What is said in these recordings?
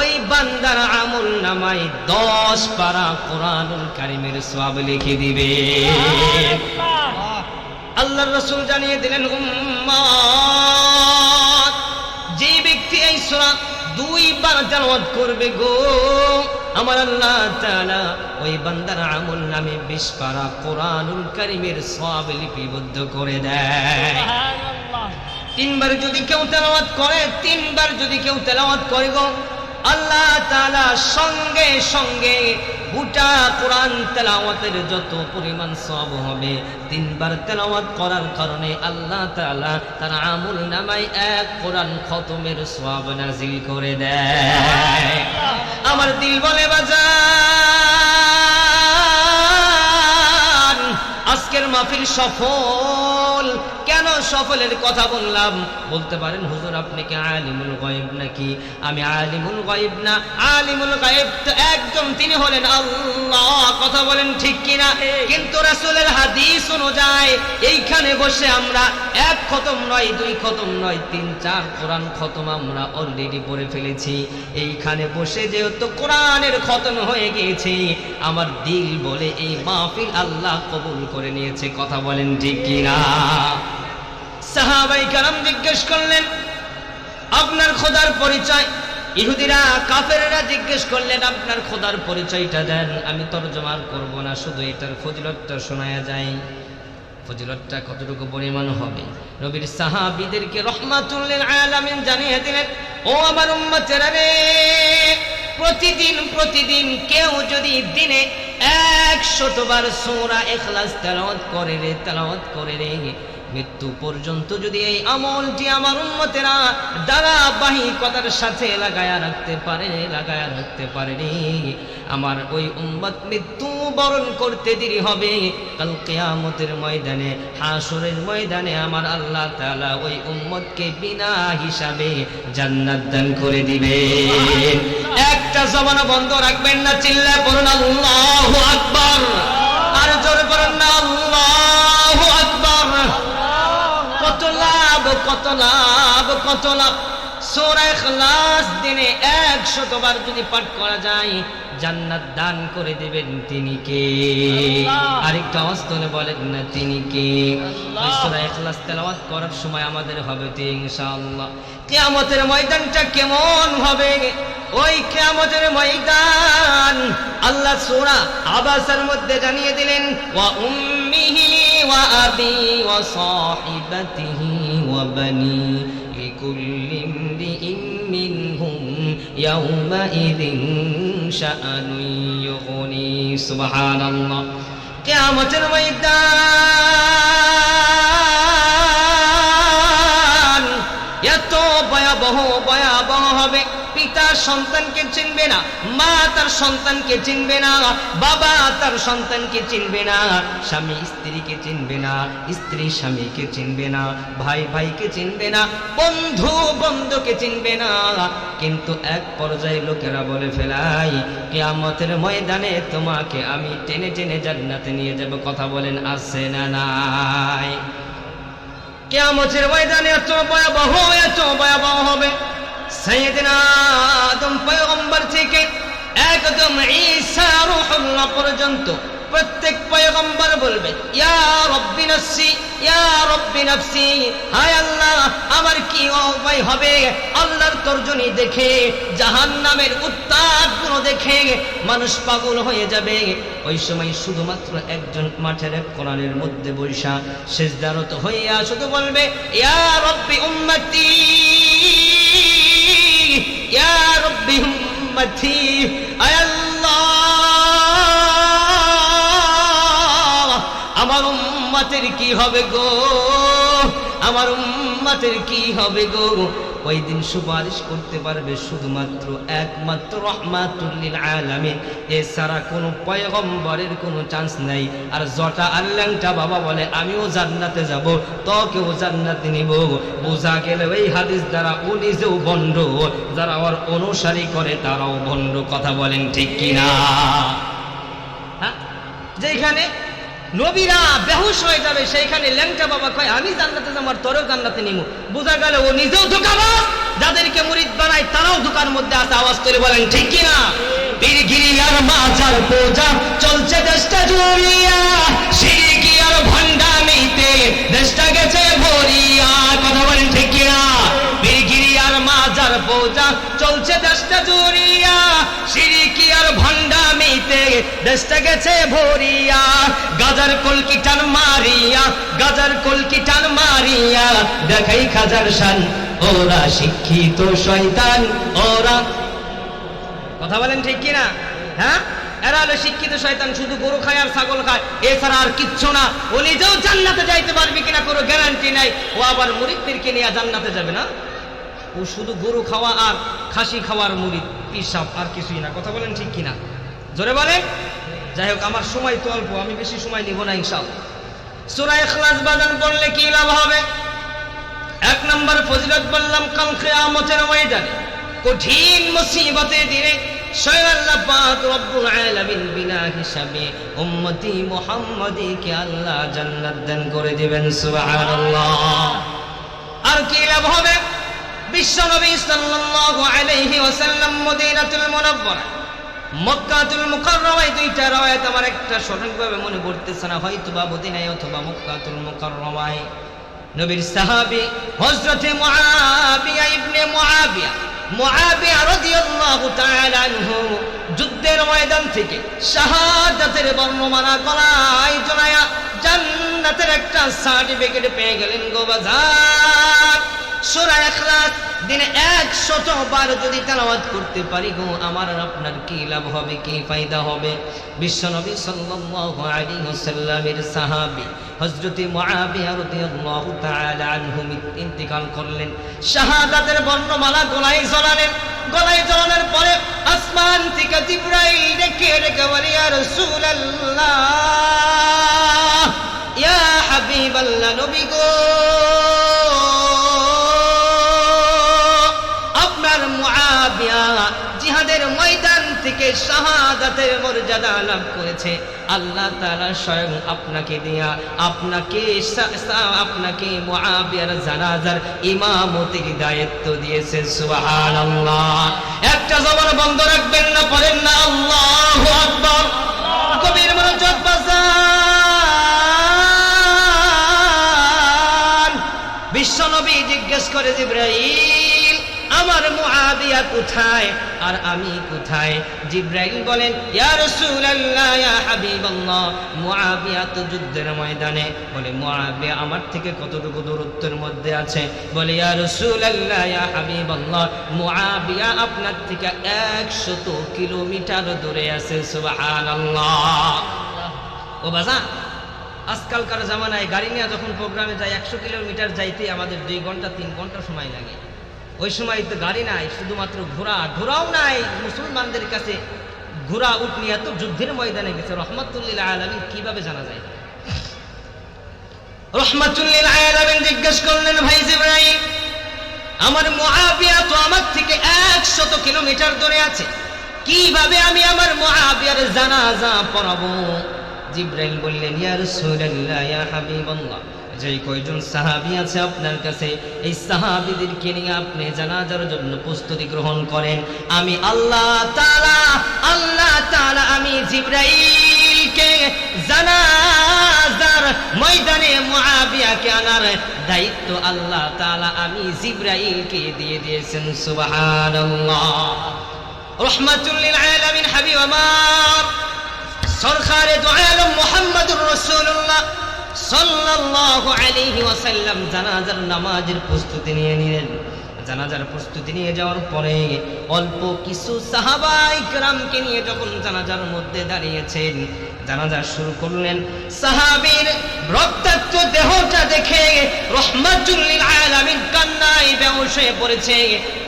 ওই বান্দার আমল নামায় দশ পারা কোরআনুল কারিমের সওয়াব লিখে দিবে। আল্লাহর রাসূল জানিয়ে দিলেন, উম্মত যে ব্যক্তি এই সূরা দুইবার তেলাওয়াত করবে গো, আমার আল্লাহ তাআলা ওই বান্দার আমল নামে বিশ পারা কোরআনুল কারিমের সওয়াব লিপিবদ্ধ করে দেয়। তিনবার যদি কেউ তেলাওয়াত করে, তিনবার যদি কেউ তেলাওয়াত করে গো, আল্লাহ তালা সঙ্গে সঙ্গে গোটা কোরআন তেলাওয়াতের যত পরিমাণ সব হবে, তিনবার তেলাওয়াত করার কারণে আল্লাহ তালা তার আমল নামায় এক কোরআন খতমের সব নাজিল করে দেয়। আমার দিল বলে বাজার আজকের মাহফিল সফল কেন সফলের কথা বললাম? বলতে পারেন হুজুর আপনি কি আলিমুল গায়েব নাকি? আমি আলিমুল গায়েব না। আলিমুল গায়েব তো একদম তিনি হলেন আল্লাহ। কথা বলেন ঠিক কিনা? কিন্তু রাসূলের হাদিস অনুযায়ী এইখানে বসে আমরা এক খতম নয় দুই খতম নয় তিন চার কোরআন খতম আমরা অলরেডি পড়ে ফেলেছি। এইখানে বসে যেহেতু কোরআনের খতম হয়ে গিয়েছে আমার দিল বলে এই মাহফিল আল্লাহ কবুল করে নিয়েছে। কথা বলেন ঠিক কিনা? সাহাবাই কালাম জিজ্ঞেস করলেন, আপনার খোদার পরিচয়? ইহুদিরা, কাফেরেরা জিজ্ঞেস করলেন, আপনার খোদার পরিচয়টা দেন, আমি তর্জমার করব না, শুধু এটার ফজিলতটা শোনায়া যায়। ফজিলতটা কতটুকু পরিমাণ হবে? নবীর সাহাবীদেরকে রহমাতুল্লিল আলামিন জানিয়ে দিলেন, ও আমার উম্মতেরা রে, প্রতিদিন প্রতিদিন কেউ যদি দিনে একশতবার সূরা ইখলাস তেলাওয়াত করে রে, তেলাওয়াত করে রে মৃত্যু পর্যন্ত যদি এই আমলটি আমার উন্মতেরা ধারাবাহিকতার সাথে লাগায়া রাখতে পারে, লাগায়া রাখতে পারেনি, আমার ওই উম্মত মৃত্যু বরণ করতে দেরি হবে। কাল কেয়ামতের ময়দানে হাসরের ময়দানে আমার আল্লাহ তাআলা ওই উম্মতকে বিনা হিসাবে জান্নাত দান করে দিবে একটা জমানা বন্ধ রাখবেন না চিল্লা পড়ুন, আল্লাহু আকবর। আর জোরে পড়ুন না, আল্লাহু। কত লাভ কত লাভ? সূরা ইখলাস দিনে 100 বার যদি পাঠ করা যায় জান্নাত দান করে দেবেন তিনি কে? আরেকটা আওয়াজ তুলে বলেন না তিনি কে? সূরা ইখলাস তেলাওয়াত করার সময় আমাদের হবে তো ইনশাআল্লাহ। কিয়ামতের ময়দানটা কেমন হবে? ওই কিয়ামতের ময়দান আল্লাহ সোরা আবাসের মধ্যে জানিয়ে দিলেন ওয়া উম্মিহি ওয়া আবি ওয়া সাহিবাতিহি। ওয়া বানি লিকুল্লি ইমরিইন মিনহুম ইয়াউমাইযিন শাআনুন ইউগনি সুবহানাল্লাহ কিয়ামতের ময়দান পিতা সন্তানকে চিনবে না, মা তার সন্তানকে চিনবে না, বাবা তার সন্তানকে চিনবে না, স্বামী স্ত্রীকে চিনবে না, স্ত্রী স্বামীকে চিনবে না, ভাই ভাইকে চিনবে না, বন্ধু বন্ধুকে চিনবে না। কিন্তু এক পর্যায়ে লোকেরা বলে ফেলাই, কেয়ামতের ময়দানে তোমাকে আমি টেনে টেনে জান্নাতে নিয়ে যাব, কথা বলেন, আছে না নাই? কেয়ামতের ময়দানে এত ভয়াবহ এত ভয়াবহ হবে। সাইয়েদিনা আদম পয়গম্বর থেকে একদম ঈসা রূহুল্লাহ পর্যন্ত প্রত্যেক পয়গম্বর বলবে ইয়া রব্বি নফসি ইয়া হায় আল্লাহ, আমার কি উপায় হবে? আল্লাহর তর্জনী দেখে, জাহান্নামের উত্তাপগুলো দেখে মানুষ পাগল হয়ে যাবে। ওই সময় শুধুমাত্র একজন মাঠের এক কোরআনের মধ্যে বৈশা শেষদারত হইয়া শুধু বলবে ইয়া রব্বি উম্মতি আমার উম্মতের কি হবে গো? আমার উম্মতের কি হবে গো? ওই দিন সুপারিশ করতে পারবে শুধুমাত্র একমাত্র রহমাতুল্লিল আলামিন। এছাড়া কোনো পয়গম্বরের কোনো চান্স নাই। আর জটা আল্লাংটা বাবা বলে, আমিও জান্নাতে যাব, তোকেও জান্নাতে নিব। বোঝা গেলে ওই হাদিস দ্বারা ও নিজেও বন্ড যারা ওর অনুসারী করে, তারাও বন্ড কথা বলেন ঠিক কিনা? হ্যাঁ? যেখানে নবীরা বেহুশ হয়ে যাবে, সেইখানে ল্যাংটা বাবা কয়, আমি জান্নাতে আর তোরও জান্নাতে নিমু। বোঝা গেল ও নিজেও ধোকাবাজ। যাদেরকে মুরিদ বানায়, তারাও দোকান মধ্যে আছে। আওয়াজ করে বলেন, ঠিক কিনা? আর মাজার পূজা চলছে দেশটা জুড়িয়া। সিরিকি আর ভণ্ডামিতে দেশটা গেছে ভরিয়া। কথা বলেন, ঠিক কিনা? আর মাজার পূজা চলছে দেশটা জুড়িয়া। দেশটা গেছে ভরিয়া, গাজার কলকি টান মারিয়া, গাজার কলকি টান মারিয়া, দেখাই খাজার শান, ওরা শিক্ষিত শয়তান, ওরা। কথা বলেন ঠিক কিনা? হ্যাঁ? এরা হলো শিক্ষিত শয়তান, শুধু গরু খায় আর ছাগল খায়, এছাড়া আর কিচ্ছু না। ও নিজেও জান্নাতে যাইতে পারবে কিনা কোনো গ্যারান্টি নাই। ও আবার মুরিদদেরকে নিয়ে জান্নাতে যাবে না? ও শুধু গরু খাওয়া আর খাসি খাওয়ার মুরিদ পিসাব আর কিছুই না। কথা বলেন ঠিক কিনা? জোরে বলেন? যাই হোক, আমার সময় তো অল্প, আমি বেশি সময় নিব না ইনশাআল্লাহ। সূরা ইখলাস বাদান পড়লে কি লাভ হবে? এক নম্বর ফজিলত বললাম, কাল কিয়ামতের ময়দানে কঠিন মুসিবতের দিনে স্বয়ং আল্লাহ পাক রব্বুল আলামিন বিনা হিসাবে উম্মতি মুহাম্মাদিকে আল্লাহ জান্নাত দান করে দিবেন, সুবহানাল্লাহ। আর কি লাভ হবে? বিশ্ব নবী সাল্লাল্লাহু আলাইহি ওয়াসাল্লাম মদিনাতুল মুনাওয়ারা মক্কাতুল মুকাররমায় দুইটা রাওয়ায়াত আমার একটা সঠিকভাবে মনে পড়তেছে না। হয়তো বা মদিনায় অথবা মক্কাতুল মুকাররমায়। নবীর সাহাবী হযরতে মুআবিয়া ইবনে মুআবিয়া মুআবিয়া রাদিয়াল্লাহু তাআলা আনহু যুদ্ধের ময়দান থেকে শাহাদাতের বর্ণমালা গলায় জড়ায়া জান্নাতের একটা সার্টিফিকেট পেয়ে গেলেন গো বাজার। সূরা ইখলাস দিনে 100 বার যদি তেলাওয়াত করতে পারি, গো, আমার আর আপনার কি লাভ হবে, কি ফায়দা হবে? বিশ্বনবী সাল্লাল্লাহু আলাইহি ওয়াসাল্লামের সাহাবী হযরত মুআবিয়া রাদিয়াল্লাহু তাআলা আনহু ইন্তেকাল করলেন। শাহাদাতের বর্ণমালা গলায় ঝোলালেন গলায় ঝোলানোর পরে আসমান থেকে জিবরাইল ডেকে ডেকে বলে, ইয়া রাসূলুল্লাহ, ইয়া হাবিবাল্লাহ নবী গো আপনার মুআবিয়া জিহাদের ময়দান থেকে শাহাদাতের মর্যাদা লাভ করেছে। আল্লাহ তাআলা স্বয়ং আপনাকে দিয়া, আপনাকে আপনাকে মুআবিয়ার জানাজার ইমামতির দায়িত্ব দিয়েছে। সুবহানাল্লাহ। একটা জবান বন্ধ রাখবেন না, পড়েন না। আল্লাহু আকবার। কবির মনোযোগ বিশ্বনবী জিজ্ঞেস করে জিব্রাইল আমার মুআবিয়া কোথায় আর আমি কোথায়? জিব্রাইল বলেন, ইয়া রাসূলুল্লাহ, ইয়া হাবিবাল্লাহ। মুআবিয়া তো যুদ্ধের ময়দানে বলে, মুআবিয়া আমার থেকে কতটুকু দূরত্বের মধ্যে আছে? বলে, ইয়া রাসূলুল্লাহ, ইয়া হাবিবাল্লাহ, মুআবিয়া আপনার থেকে 100 কিলোমিটার দূরে আছে। সুবহানাল্লাহ। ও বাজা আজকালকার জামানায় গাড়ি নিয়ে যখন প্রোগ্রামে যাই একশো কিলোমিটার যাইতে আমাদের দুই ঘণ্টা, তিন ঘণ্টা সময় লাগে। ওই সময় তো গাড়ি নাই, শুধুমাত্র ঘোড়া। ঘোড়াও নাই, মুসলমানদের কাছে ঘোড়া উঠ নিয়ে তো যুদ্ধের ময়দানে গেছে। রহমতুল্লিল আলমিন কীভাবে জানা যায়? রহমতুল্লিল আলমিন জিজ্ঞেস করলেন, ভাই আমার মুআবিয়া তো আমার থেকে একশত কিলোমিটার দূরে আছে। কীভাবে আমি আমার মুআবিয়ার জানাজা পড়াবো? জিব্রাইল বললেন, ইয়া রাসূলুল্লাহ, ইয়া হাবিবাল্লাহ। যেই কয়জন সাহাবি আছে আপনার কাছে, এই সাহাবীদেরকে নিয়ে আপনি জানাজার জন্য প্রস্তুতি গ্রহণ করেন। আমি আল্লাহ তালা আল্লাহ তালা আমি জিব্রাইলকে জানাজার ময়দানে মুআবিয়াকে আনার দায়িত্ব আল্লাহ তালা আমি জিব্রাইলকে দিয়ে দিয়েছেন, সুবহানাল্লাহ। রহমাতুল্লিল আলামিন হাবিব আমার সরকারে দো আলম মোহাম্মদুর রসুল্লাহ সাল্লাল্লাহু আলাইহি ওয়াসাল্লাম জানাজার নামাজের প্রস্তুতি নিয়ে নিলেন। জানাজার প্রস্তুতি নিয়ে যাওয়ার পরে অল্প কিছু সাহাবাই কেরামকে নিয়ে যখন জানাজার মধ্যে দাঁড়িয়েছেন, জানাজা শুরু করলেন। সাহাবীর রক্তাক্ত দেহটা দেখে রহমাতুল্লিল আলামিন কান্নায় হয়ে পড়েছে।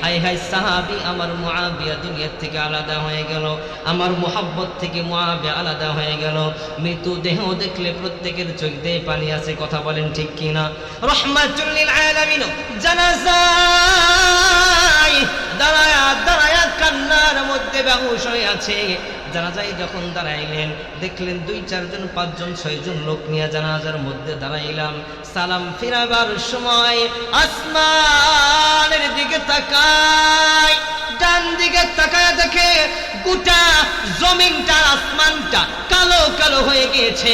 হাই হাই সাহাবী, আমার মুআবিয়া দুনিয়া থেকে আলাদা হয়ে গেল। আমার মোহাব্বত থেকে মুআবিয়া আলাদা হয়ে গেল। মৃত্যু দেহ দেখলে প্রত্যেকের চোখ দিয়ে পানি আছে, কথা বলেন ঠিক কিনা? রহমাতুল্লিল আলামিন জানাজায় দাঁড়ায়া দাঁড়ায়া কান্নার মধ্যে বেহুশ হয়ে আছে। জানাজায় যখন দাঁড়াইলেন, দেখলেন দুই, চারজন, পাঁচজন, ছয়জন লোক নিয়ে জানাজার মধ্যে দাঁড়াইলাম। সালাম ফিরাবার সময় আসমানের দিকে তাকায়। ডান দিকে তাকায় দেখে গোটা জমিনটা, আসমানটা কালো কালো হয়ে গিয়েছে।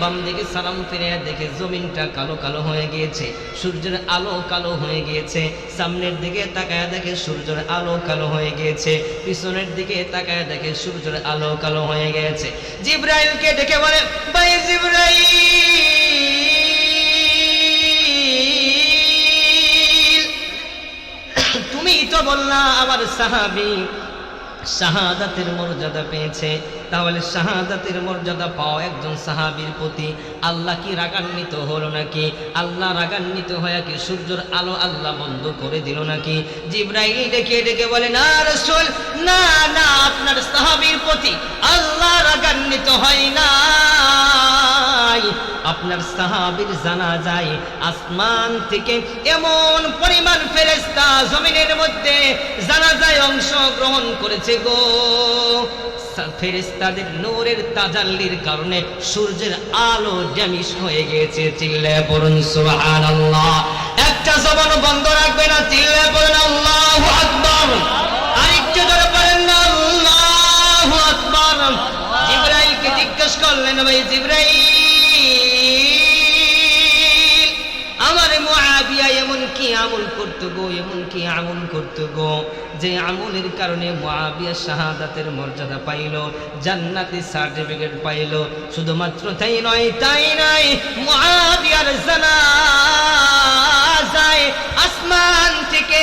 বাম দিকে সালাম ফিরে দেখে জমিনটা কালো কালো হয়ে গিয়েছে, সূর্যের আলো কালো হয়ে গিয়েছে। সামনের দিকে তাকায় দেখে সূর্যের আলো কালো হয়ে গিয়েছে, পিছনের দিকে তাকায় দেখে সূর্যের আলো কালো হয়ে গিয়েছে। জিব্রাইলকে ডেকে বলে, ভাই জিব্রাইল! বললা আমার সাহাবি শাহাদাতের মর্যাদা পেয়েছে। তাহলে শাহাদাতের মর্যাদা পাওয়া একজন সাহাবীর প্রতি। আল্লাহ কি রাগান্বিত হলো নাকি? আল্লাহ রাগান্বিত হয়ে কি সূর্যের আলো আল্লাহ বন্ধ করে দিল নাকি? জিব্রাইল ডেকে ডেকে বলে, না রসুল, না না, আপনার সাহাবীর প্রতি আল্লাহ রাগান্বিত হয় না। আপনার সাহাবীর জানা যায়, আসমান থেকে এমন পরিমাণ ফেরেস্তা জমিনের মধ্যে জানা যায় অংশ গ্রহণ করেছে গো। ফেরেস্তাদের নূরের তাজাল্লির কারণে সূর্যের আলো ড্যামিশ হয়ে গিয়েছে, চিল্লে পড়ুন, সুবহানাল্লাহ। একটা জবান বন্ধ রাখবে না চিল্লে পড়ুন, আল্লাহু আকবার। আরেকটু ধরে পড়েন না, আল্লাহু আকবার। জিব্রাইলকে জিজ্ঞেস করলেন, ভাই জিব্রাইল। আমার মুআবিয়া এমন কি আমল করতে গো, এমন কি আমল করতে গো? যে আমলের কারণে মুআবিয়া শাহাদাতের মর্যাদা পাইল, জান্নাতি সার্টিফিকেট পাইল। শুধুমাত্র তাই নয় তাই নয়, মুআবিয়ার জানাজায় আসমান থেকে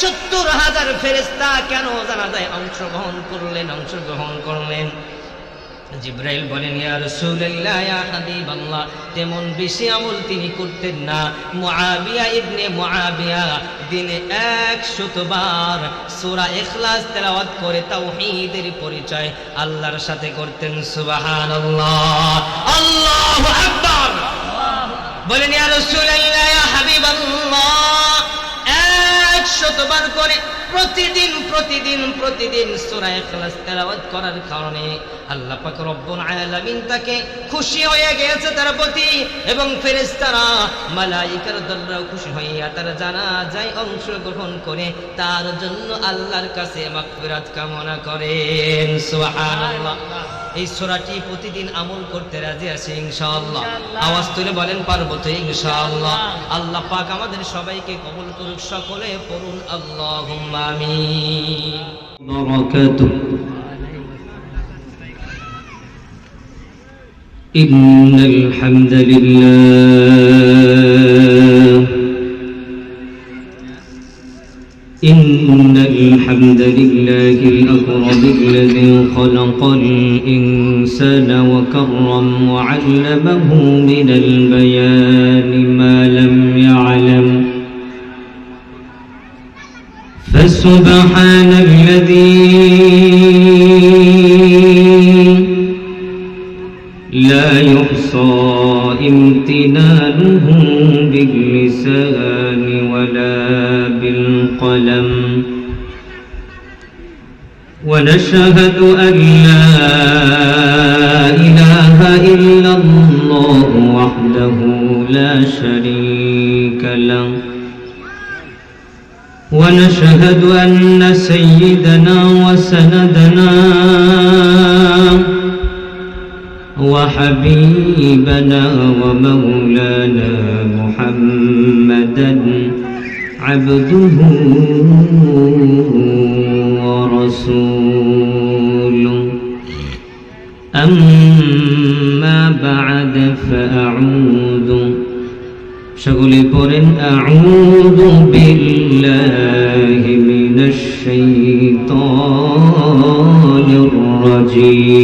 সত্তর হাজার ফেরেস্তা কেন জানা যায় অংশগ্রহণ করলেন অংশগ্রহণ করলেন? জিব্রাইল বলেন, ইয়া রাসূলুল্লাহ, ইয়া হাবিবাল্লাহ। তেমন বেশি আমল তিনি করতেন না। মুআবিয়া ইবনে মুআবিয়া দিনে 100 বার সূরা ইখলাস তেলাওয়াত করে তাওহীদের পরিচয় আল্লাহর সাথে করতেন। সুবহানাল্লাহ। আল্লাহু আকবার! বলেন, ইয়া রাসূলুল্লাহ, ইয়া হাবিবাল্লাহ। একশতবার করে প্রতিদিন প্রতিদিন প্রতিদিন সূরা ইখলাস তেলাওয়াত করার কারণে আল্লাহ পাক রব্বুল আলামিন তাকে খুশি হয়ে গেছে তার প্রতি এবং ফেরেশতারা মালাইকার খুশি হইয়া তার জানা যায় অংশ গ্রহণ করে তার জন্য আল্লাহর কাছে মাগফিরাত কামনা করেন। সুবহানাল্লাহ। এই প্রতিদিন আমল করতে রাজি আছে ইনশাআল্লাহ। আওয়াজ তুলে বলেন পারব তো ইনশাআল্লাহ। আল্লাহ পাক আমাদের সবাইকে কবুল করুক সকলে পড়ুন আল্লাহুম্মা আমিন। إن الحمد لله. إن الحمد لله الأكرم الذي خلق الإنسان وكرم وعلمه من البيان ما لم يعلم. فسبحان الذي يحصى امتنانه باللسان ولا بالقلم. ونشهد أن لا إله إلا الله وحده لا شريك له. ونشهد أن سيدنا وسندنا وحبيبنا ومولانا محمدا عبده ورسوله. أما بعد فأعوذ شغل قرن أعوذ بالله من الشيطان الرجيم.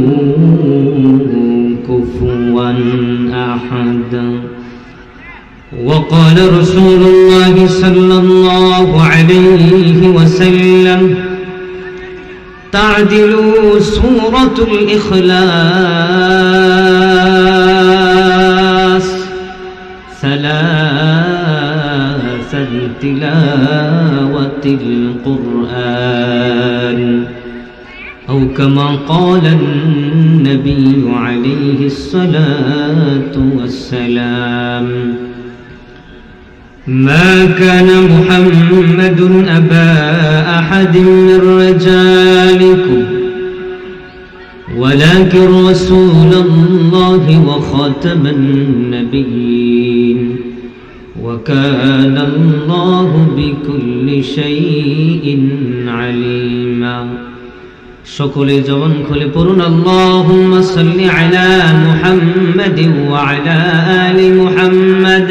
وقال رسول الله صلى الله عليه وسلم تعدل سورة الإخلاص ثلاثا تلاوة القرآن أو كما قال النبي عليه الصلاة والسلام. ما كان محمد أبا أحد من رجالكم ولكن رسول الله وخاتم النبيين وكان الله بكل شيء عليما সকলে জবান খুলে পড়ুন আল্লাহুম্মা সাল্লি আলা মুহাম্মাদিন ওয়া আলা আলি মুহাম্মাদ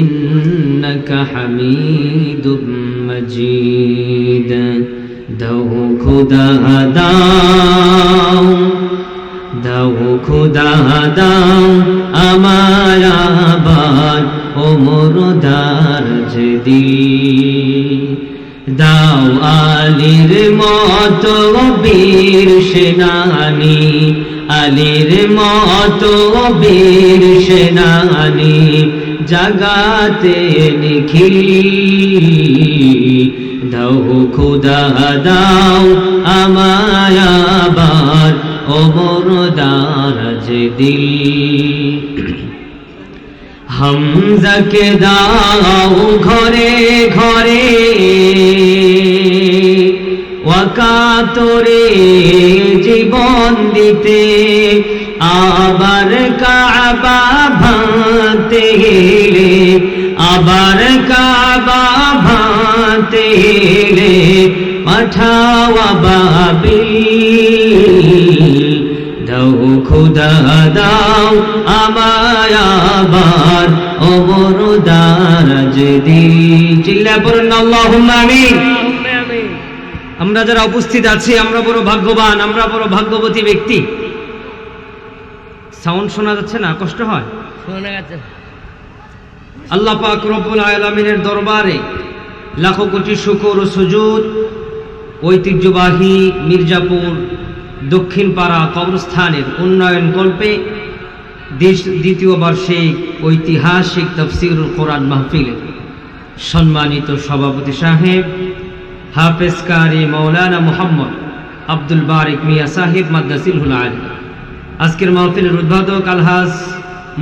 ইন্নাকা হামিদুম মজিদ। দাও খুদা দাও দাও খুদা দাও, আমার আবার ও মরদার যদি। দাও আলীর মত বীর সেনানি, আলীর মত বীর সেনানি জাগাতে নিখিল দাও খুদা, দাও আমায় আবার ওমর দারাজ দিল হামজাকে দাও ঘরে ঘরে। ওয়াকাতরে জীবন দিতে, আবার কাবা আবার কাবা ভাঙতে গেলে পাঠাওয়া বাবিল দাও খুদা দাও আবার ওমর দারাজ দি চিল্লা পড়ুন আল্লাহুম্মা আমরা যারা উপস্থিত আছি, আমরা বড় ভাগ্যবান, আমরা বড় ভাগ্যবতী ব্যক্তি। সাউন্ড শোনা যাচ্ছে না? কষ্ট হয়? শোনা গেছে আল্লাহ পাক রব্বুল আলামিনের দরবারে লাখো কোটি শুকর ও সুজুদ, ঐতিহ্যবাহী মির্জাপুর দক্ষিণ পাড়া কবরস্থানের উন্নয়ন কল্পে দ্বিতীয় বার্ষিক ঐতিহাসিক তফসিরুল কোরআন মাহফিলে সম্মানিত সভাপতি সাহেব, হাফেজ কারি মৌলানা মোহাম্মদ আব্দুল বারিক মিয়া সাহেব মাদ্দাসিল হুল আলী আজকের মাহফিলের উদ্বোধক আলহাজ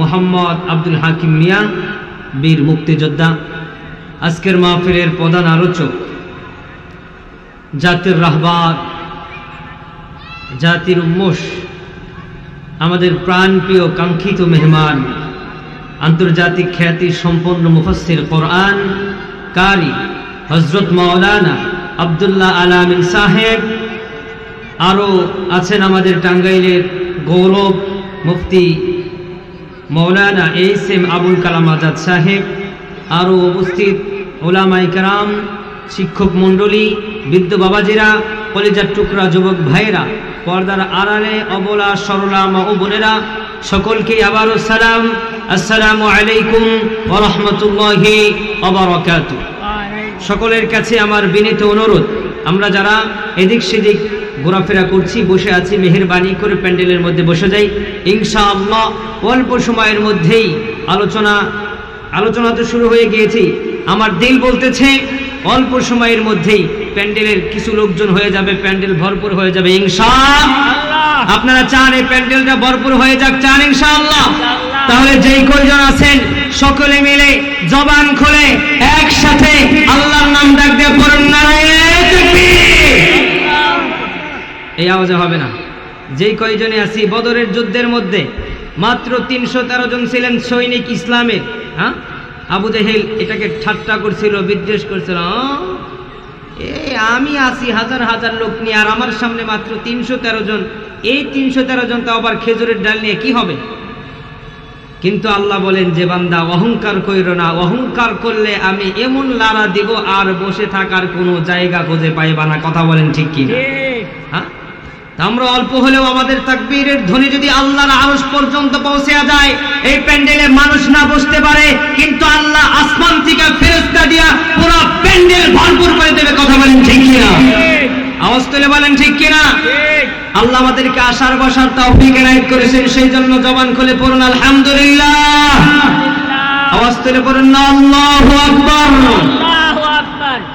মোহাম্মদ আব্দুল হাকিম মিয়া। বীর মুক্তিযোদ্ধা, আজকের মাহফিলের প্রধান আলোচক, জাতির রাহবার, জাতির উম্মোষ, আমাদের প্রাণপ্রিয়, কাঙ্ক্ষিত মেহমান, আন্তর্জাতিক খ্যাতি সম্পন্ন মুফাসসির কোরআন কারি হজরত মাওলানা আবদুল্লাহ আলামিন সাহেব, আরও আছেন আমাদের টাঙ্গাইলের গৌরব মুফতি মৌলানা এইস এম আবুল কালাম আজাদ সাহেব, আরও উপস্থিত ওলামাই কারাম, শিক্ষক মণ্ডলী, বৃদ্ধ বাবাজিরা, কলেজার টুকরা যুবক ভাইয়েরা, পর্দার আড়ালে অবলা সরলা মা ও বোনেরা সকলকে আবারও সালাম। আসসালামু আলাইকুম ওয়া রাহমাতুল্লাহি ওয়া বারাকাতুহু। সকলের কাছে আমার বিনীত অনুরোধ, আমরা যারা এদিক সেদিক ঘোরাফেরা করছি বসে আছি মেহেরবানি করে প্যান্ডেলের মধ্যে বসে যাই। ইনশাআল্লাহ অল্প সময়ের মধ্যেই আলোচনা আলোচনা তো শুরু হয়ে গিয়েছে। আমার দিল বলতেছে অল্প সময়ের মধ্যেই প্যান্ডেলের কিছু লোকজন হয়ে যাবে প্যান্ডেল ভরপুর হয়ে যাবে। ইনশা আপনারা চান এই প্যান্ডেলটা ভরপুর হয়ে যাক? চান ইনশাআল্লাহ? তাহলে যেই কয়জন আছেন সকলে মিলে জবান খুলে একসাথে আল্লাহর নাম ডাক দিয়ে পড়ুন নারায়ে তাকবীর! এই আওয়াজে হবে না। যেই কয়জনে আছি বদরের যুদ্ধের মধ্যে মাত্র তিনশো তেরো জন ছিলেন সৈনিক ইসলামের হ্যাঁ? আবু জেহেল এটাকে ঠাট্টা করছিল বিদ্বেষ করছিল? এ আমি আছি হাজার হাজার লোক নিয়ে আর আমার সামনে মাত্র তিনশো তেরো জন। এই তিনশো তেরো জন তো আবার খেজুরের ডাল নিয়ে কি হবে? কিন্তু আল্লাহ বলেন যে বান্দা অহংকার কইর না অহংকার করলে আমি এমন লারা দিব আর বসে থাকার কোনো জায়গা খুঁজে পাইবা না। কথা বলেন ঠিক কি হ্যাঁ? আমরা অল্প হলেও আমাদের তাকবীরের ধ্বনি যদি আল্লাহর আরশ পর্যন্ত পৌঁছে যায় এই প্যান্ডেলে মানুষ না বসতে পারে কিন্তু আল্লাহ আসমান থেকে ফেরেশতা দিয়া পুরো প্যান্ডেল ভরপুর করে দেবে কথা বলেন ঠিক কিনা? আওয়াজ তুলে বলেন ঠিক কিনা? আল্লাহ আমাদেরকে আসার বসার তৌফিক এনায়েত করেছেন সেই জন্য জবান খুলে পড়ুন আলহামদুলিল্লাহ। আওয়াজ তুলে পড়ুন না আল্লাহু আকবার।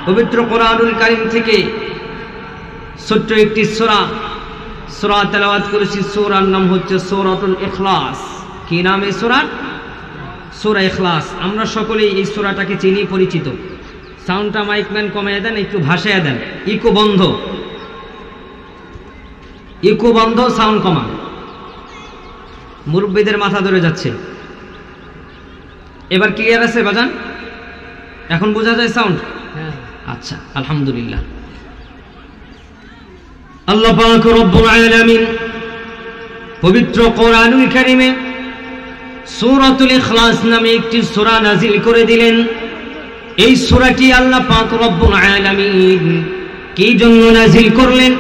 পবিত্র কোরআনুল কারীম থেকে ছোট্ট একটি সূরা সূরা তেলাওয়াত করেছি সূরার নাম হচ্ছে সূরাতুল ইখলাস। কি নাম এই সূরা? সূরা ইখলাস। আমরা সকলেই এই সূরাটাকে চিনি পরিচিত। সাউন্ডটা মাইকম্যান কমিয়ে দেন একটু ভাসায় দেন। ইকো বন্ধ। ইকো বন্ধ সাউন্ড কমান। মুরব্বীদের মাথা ধরে যাচ্ছে। এবার ক্লিয়ার আছে বাজান? এখন বোঝা যায় সাউন্ড? আচ্ছা আলহামদুলিল্লাহ। আল্লাহ রব্বুল আলামিন পবিত্র কোরআনুল কারীমে সূরাতুল ইখলাস নামে একটি সূরা নাজিল করে দিলেন। এই সূরাটি আল্লাহ পাক রব্বুল আলামিন কি জন্য নাজিল করলেন?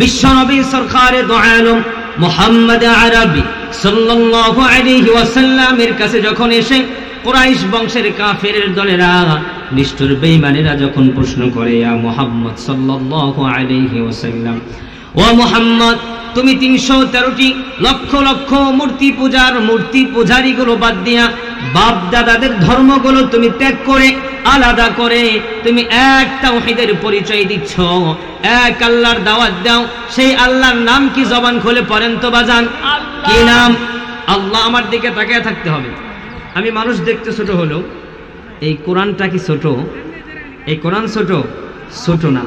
বিশ্বনবী সরকারে দো আলম মুহাম্মদ আরবি সাল্লাল্লাহু আলাইহি ওয়াসাল্লামের কাছে যখন এসে কুরাইশ বংশের কাফেরের দলেরা, নিষ্ঠুর বেঈমানেরা যখন প্রশ্ন করে, ইয়া মুহাম্মদ সাল্লাল্লাহু আলাইহি ওয়াসাল্লাম ও মোহাম্মদ তুমি তিনশো তেরোটি লক্ষ লক্ষ মূর্তি পূজার মূর্তি পূজারিগুলো বাদ দিয়া বাপ দাদাদের ধর্মগুলো তুমি ত্যাগ করে আলাদা করে তুমি এক তাওহীদের পরিচয় দিচ্ছ। এক আল্লাহর দাওয়াত দাও সেই আল্লাহর নাম কি জবান খোলে পড়েন তো বাজান? কি নাম? আল্লাহ আমার দিকে তাকিয়ে থাকতে হবে। আমি মানুষ দেখতে ছোট হলেও এই কোরআনটা কি ছোট? এই কোরআন ছোট? ছোট না।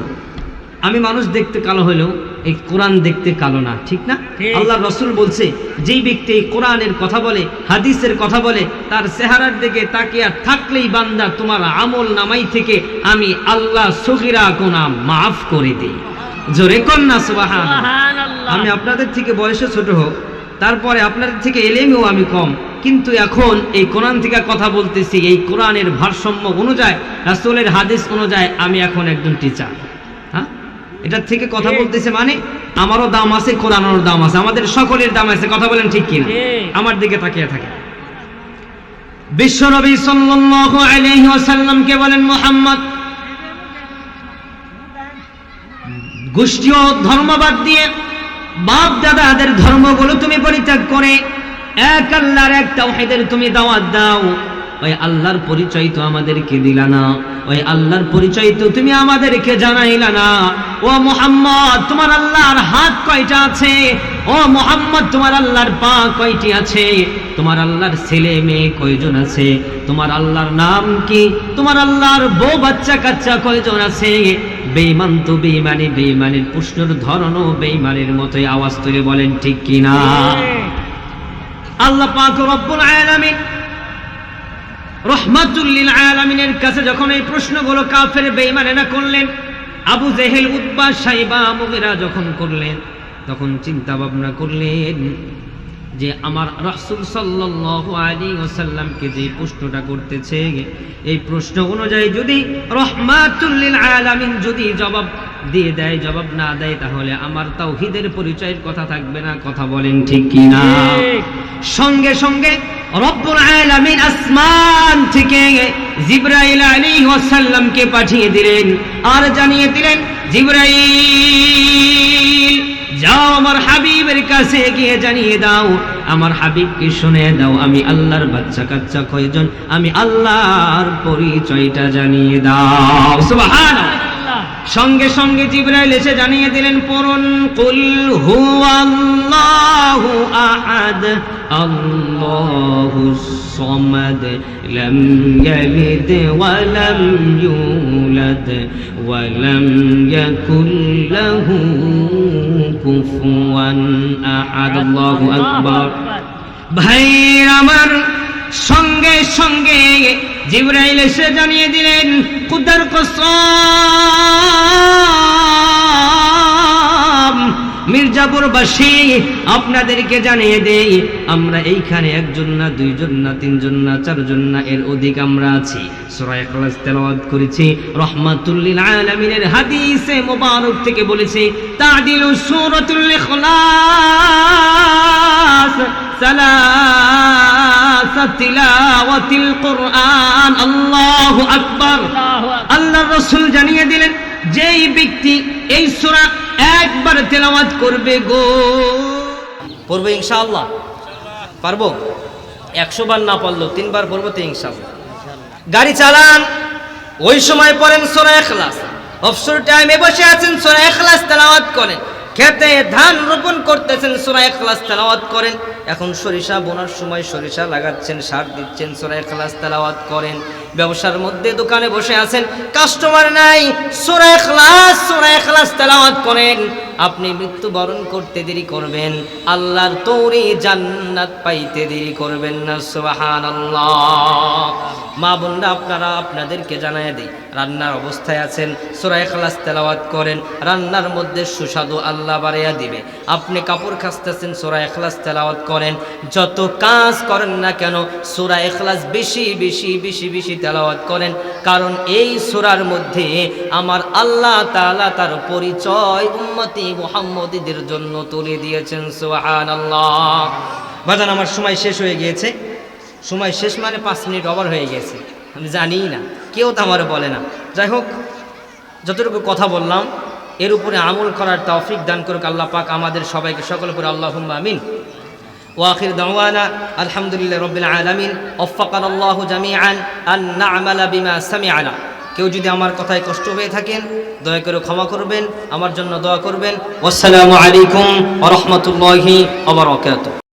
আমি মানুষ দেখতে কালো হলেও এই কোরআন দেখতে কালো না ঠিক না? আল্লাহ রসুল বলছে যেই ব্যক্তি এই কোরআনের কথা বলে হাদিসের কথা বলে তার চেহারার দিকে তাকিয়া থাকলেই বান্দা তোমার আমল নামাই থেকে আমি আল্লাহ সগিরা কোনা মাফ করে দিই। জোরে কন্যা সুবাহান আমি আপনাদের থেকে বয়সে ছোট হোক তারপরে আপনাদের থেকে এলেমেও আমি কম কিন্তু এখন এই কোরআন থেকে কথা বলতেছি এই কোরআনের ভারসাম্য অনুযায়ী রাসূলের হাদিস অনুযায়ী আমি এখন একজন টিচার এটার থেকে কথা বলতেছে মানে আমারও দাম আছে কোরআনেরও দাম আছে আমাদের সকলের দাম আছে কথা বলেন ঠিক কিনা? আমার দিকে তাকিয়ে থাকে বিশ্বনবী সাল্লাল্লাহু আলাইহি ওয়াসাল্লামকে বলেন মুহাম্মদ গোষ্ঠী ও ধর্মবাদ দিয়ে বাপ দাদাদের ধর্মগুলো তুমি পরিত্যাগ করে এক আল্লাহর এক তাওহীদের তুমি দাওয়াত দাও। ওই আল্লাহর পরিচয় তো আমাদেরকে দিলা না। ওই আল্লাহর পরিচয় তো তুমি আমাদেরকে জানাইলা না। ও মোহাম্মদ তোমার আল্লাহর হাত কয়টা আছে? ও মোহাম্মদ তোমার আল্লাহর পা কয়টি আছে? তোমার আল্লাহর ছেলে মেয়ে কয়জন আছে? তোমার আল্লাহর নাম কি? তোমার আল্লাহর বউ বাচ্চা কাচ্চা কয়জন আছে? বেঈমান তো বেঈমানি বেঈমানের প্রশ্নের ধরনও বেঈমানের মতোই আওয়াজ তুলে বলেন ঠিক কিনা? আল্লাহ পাক রব্বুল আলামিন রহমাতুল্লিল আলমিনের কাছে যখন এই প্রশ্নগুলো কাফের বেঈমানেরা করলেন, আবু জেহেল উদ্বাস সাইবা মুগেরা যখন করলেন, তখন চিন্তা ভাবনা করলেন যে আমার রাসূল সাল্লাল্লাহু আলাইহি ওয়াসাল্লামকে যে প্রশ্নটা করতেছে এই প্রশ্ন অনুযায়ী যদি রহমাতুল্লিল আলামিন যদি জবাব দিয়ে দেয় জবাব না দেয় তাহলে আমার তাওহীদের পরিচয়ের কথা থাকবে না কথা বলেন ঠিক কি না সঙ্গে সঙ্গে রব্বুল আলামিন আসমান থেকে জিবরাইল আলাইহিস ওয়াসাল্লামকে পাঠিয়ে দিলেন। আর জানিয়ে দিলেন জিবরাইল যাও আমার হাবিবের কাছে গিয়ে জানিয়ে দাও, আমার হাবিবকে শুনে দাও, আমি আল্লাহর বাচ্চা কাচ্চা কয়জন, আমি আল্লাহর পরিচয়টা জানিয়ে দাও। সঙ্গে সঙ্গে জিব্রাইল এসে জানিয়ে দিলেন পরন কুল হু আল্লাহু আহাদ। লাম ইয়ালিদ ওয়া লাম ইউলাদ ওয়া লাম ইয়াকুল লাহু কুফুয়ান আহাদ আল্লাহু আকবার ভাই, আমার সঙ্গে সঙ্গে জিব্রাইল এসে জানিয়ে দিলেন, কুদার কসম। মির্জাপুরবাসী আপনাদেরকে জানিয়ে দেই আমরা এইখানে একজন না দুইজন না তিনজন না চারজন না এর অধিক আমরা আছি। সূরা ইখলাস তেলাওয়াত করেছি। রহমাতুল্লিল আলামিনের হাদিসে মোবারক থেকে বলেছি তাদিলু সূরাতুল ইখলাস সালাসা তিলাওয়াতিল কুরআন। আল্লাহু আকবার। আল্লাহ রসুল জানিয়ে দিলেন যেই ব্যক্তি এই সূরা একবার তেলাওয়াত করবে গো। পড়ব ইনশাআল্লাহ। পারব? একশো বার না পারল তিনবার পড়ব তো ইনশাআল্লাহ। গাড়ি চালান, ওই সময় পড়েন সোরা এখলাস অবসর টাইমে বসে আছেন সোনা এখলাস তেলাওয়াত করেন। খেতে ধান রোপণ করতেছেন, সোরা এখলাস তেলাওয়াত করেন। এখন সরিষা বোনার সময় সরিষা লাগাচ্ছেন, সার দিচ্ছেন, সোরা এখলাস তেলাওয়াত করেন। ব্যবসার মধ্যে দোকানে বসে আছেন, কাস্টমার নাই, সোরা এখলাস সোরা এখলাস তেলাওয়াত করেন। আপনি মৃত্যুবরণ করতে দেরি করবেন, আল্লাহর তৌরি জান্নাত পাইতে দেরি করবেন না, সুবহানাল্লাহ। মা বোনরা, আপনারা আপনাদেরকে জানায় দিই, রান্নার অবস্থায় আছেন, সূরা ইখলাস তেলাওয়াত করেন। রান্নার মধ্যে সুস্বাদু আল্লাহ বাড়াইয়া দিবে। আপনি কাপড় খাসতেছেন, সোরা ইখলাস তেলাওয়াত করেন। যত কাজ করেন না কেন, সোরা ইখলাস বেশি বেশি বেশি বেশি তেলাওয়াত করেন। কারণ এই সোরার মধ্যে আমার আল্লাহ তাআলা তার পরিচয় উম্মতি মোহাম্মদীদের জন্য তুলে দিয়েছেন সোহান আল্লাহ বাজান, আমার সময় শেষ হয়ে গিয়েছে। সময় শেষ মানে পাঁচ মিনিট ওভার হয়ে গেছে। আমি জানিই না, কেউ তো আমার বলে না। যাই হোক, যতটুকু কথা বললাম এর উপরে আমল করার তৌফিক দান করুক আল্লাহ পাক আমাদের সবাইকে। সকল করে আল্লাহ আমিন। ওয়াখির দাওয়ানা, আলহামদুলিল্লাহ রবিল আলমিন। ওফাকান আল্লাহ জামিআন আন না'মালা বিমা সামিআনা। কেউ যদি আমার কথায় কষ্ট হয়ে থাকেন, দয়া করে ক্ষমা করবেন, আমার জন্য দোয়া করবেন। আসসালামু আলাইকুম ওয়া রাহমাতুল্লাহি ওয়া বারাকাতুহু।